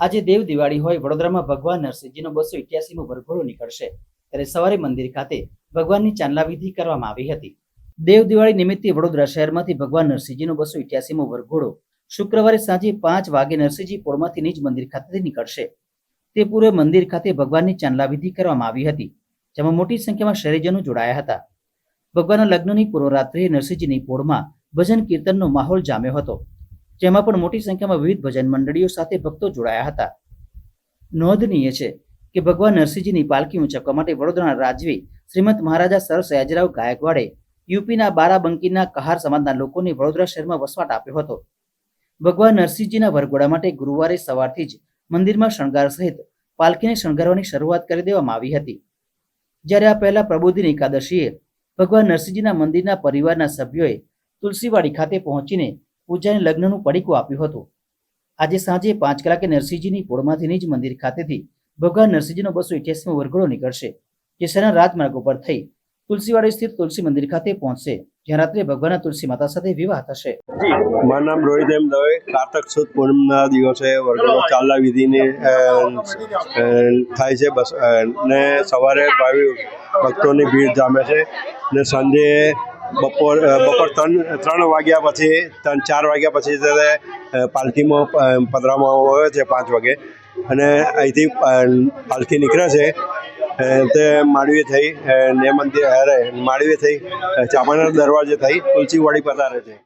આજે દેવ દિવાળી હોય વડોદરામાં ભગવાન નરસિંહજીનો બસો ઇઠ્યાસીમો વરઘોડો નીકળશે ત્યારે સવારે મંદિર ખાતે ભગવાનની ચાંદલા વિધિ કરવામાં આવી હતી. દેવ દિવાળી નિમિત્તે વડોદરા શહેરમાંથી ભગવાન નરસિંહજીનો બસો ઇઠ્યાસીમો વરઘોડો શુક્રવારે સાંજે પાંચ વાગે નરસિંહજી પોળમાંથી નિજ મંદિર ખાતેથી નીકળશે. તે પૂર્વે મંદિર ખાતે ભગવાનની ચાંદલા વિધિ કરવામાં આવી હતી, જેમાં મોટી સંખ્યામાં શહેરીજનો જોડાયા હતા. ભગવાનના લગ્નની પૂર્વરાત્રિએ નરસિંહજીની પોળમાં ભજન કીર્તનનો માહોલ જામ્યો હતો. જેમાં પણ મોટી સંખ્યામાં વિવિધ ભજન મંડળીઓ સાથે ભક્તો જોડાયા હતા. નોંધનીય છે કે ભગવાન નરસિંહજીની પાલખી ઉંચકવા માટે વડોદરાના રાજવી શ્રીમંત મહારાજા સર સયાજીરાવ ગાયકવાડે યુપીના બારાબંકીના કહાર સમાજના લોકોને વડોદરા શહેરમાં વસવાટ આપ્યો હતો. ભગવાન નરસિંહજીના વરઘોડા માટે ગુરુવારે સવારથી જ મંદિરમાં શણગાર સહિત પાલખીને શણગારવાની શરૂઆત કરી દેવામાં આવી હતી. જ્યારે આ પહેલા પ્રબોધિની એકાદશીએ ભગવાન નરસિંહજીના મંદિરના પરિવારના સભ્યોએ તુલસીવાડી ખાતે પહોંચીને પૂજાને લગ્નનું પડીકું આપ્યું હતું. આજે સાંજે પાંચ કલાકે નરસિંહજીની પોળમાંથી નિજ મંદિર ખાતેથી ભગવાન નરસિંહજીનો બસો ઇઠ્યાસીમો વરઘોડો નીકળશે. જે શહેરના રાજમાર્ગ ઉપર થઈ તુલસીવાડી સ્થિત તુલસી મંદિર ખાતે પહોંચશે, જ્યાં રાત્રે ભગવાનના તુલસી માતા સાથે વિવાહ થશે. મારું નામ રોહિત એમ દવે કારતક સુદ પૂનમના દિવસે વરઘોડો ચાલના વિધિની થાય છે બસ ને સવારે ભાવિ ભક્તોની ભીડ જામે છે. ને સાંજે બપોર બપોર ત્રણ ત્રણ વાગ્યા પછી ત્રણ ચાર વાગ્યા પછી ત્યારે પાલખીમાં પધરામણ આવે છે પાંચ વાગે. અને અહીંથી પાલખી નીકળે છે. તે માંડવી થઈ ને મંદિર અરે માંડવી થઈ અ, દરવાજે થઈ તુલસીવાડી પધારે છે.